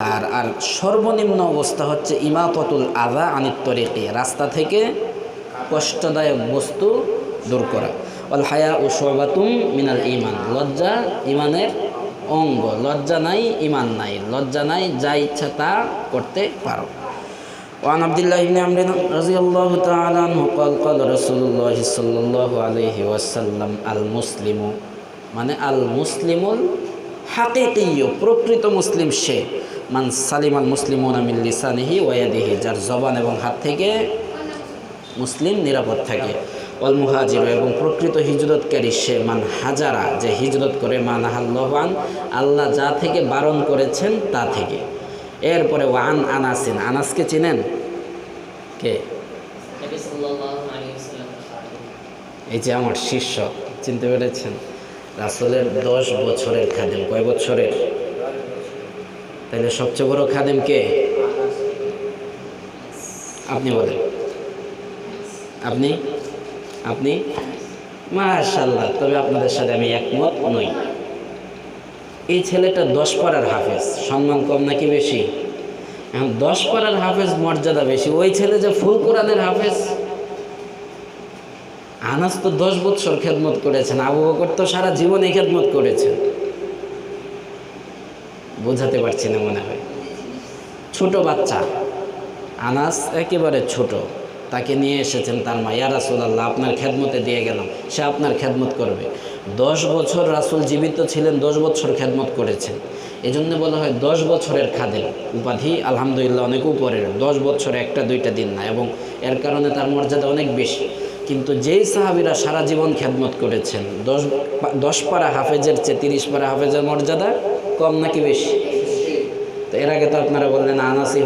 আর আর সর্বনিম্ন অবস্থা হচ্ছে ইমাততুল আদা আনিত তরিকে রাস্তা থেকে কষ্টদায়ক বস্তু দূর করা অল হায়া ও সবাতুম মিনাল ইমান লজ্জা ইমানের অঙ্গ লজ্জা নাই ইমান নাই লজ্জা নাই যা ইচ্ছা তা করতে পারো وعن عبد الله بن عمرو رضي الله تعالى عنه قال قال رسول الله صلى الله عليه وسلم المسلم মানে আল মুসলিমুল হাকিকিয় প্রকৃত মুসলিম সে। মান সালিম আল মুসলিমুন আমিল লিসানিহি ওয়াদিহি যার জবান এবং হাত থেকে মুসলিম নিরাপদ থাকে। অল মুহাজির এবং প্রকৃত হিজরতকারী সে মান হাজারা যে হিজরত করে মান আল্লাহান আল্লাহ যা থেকে বারণ করেছেন তা থেকে। এরপরে ওয়ান আনাসিন আনাসকে চিনেন? কে? এই যে আমার শিষ্য চিনতে পেরেছেন? রাসুলের দশ বছরের খাদেম। কয় বছরের? তাহলে সবচেয়ে বড় খাদেম কে? আপনি বলেন। আপনি? আপনি? মাশাল্লাহ তবে আপনাদের সাথে আমি একমত নই। এই ছেলেটা দশ পাড়ার হাফেজ, সম্মান কম নাকি বেশি? এখন দশ পাড়ার হাফেজ মর্যাদা বেশি। ওই ছেলে যে ফুল কোরআনের হাফেজ আনাস তো দশ বৎসর খেদমত করেছেন, আবু বকর তো সারা জীবনে খেদমত করেছেন। বোঝাতে পারছি না মনে হয়। ছোট বাচ্চা, আনাস একেবারে ছোট, তাকে নিয়ে এসেছেন তার মা, ইয়া রাসুলাল্লাহ, আপনার খেদমতে দিয়ে গেলাম, সে আপনার খেদমত করবে। দশ বছর রাসুল জীবিত ছিলেন, দশ বছর খেদমত করেছেন। এই জন্য বলা হয় দশ বছরের খাদেম। উপাধি, আলহামদুলিল্লাহ, অনেক উপরের। দশ বছর একটা, দুইটা দিন না এবং এর কারণে তার মর্যাদা অনেক বেশি। কিন্তু যেই সাহাবিরা সারা জীবন খেদমত করেছেন, দশ দশ পারা হাফেজের চেয়ে তিরিশ পারা হাফেজের মর্যাদা কম নাকি বেশি? তো এর আগে তো আপনারা বললেন আনাসি